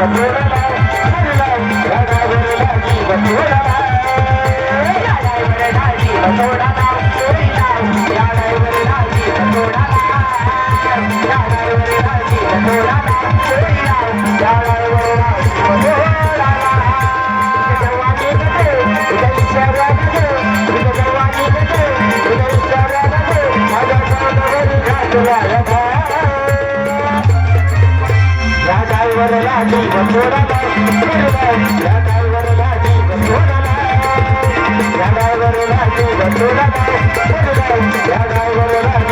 Yeah, yeah, yeah. डायवरला जीव सोडाला या डायवरला जीव सोडाला या डायवरला जीव सोडाला या डायवरला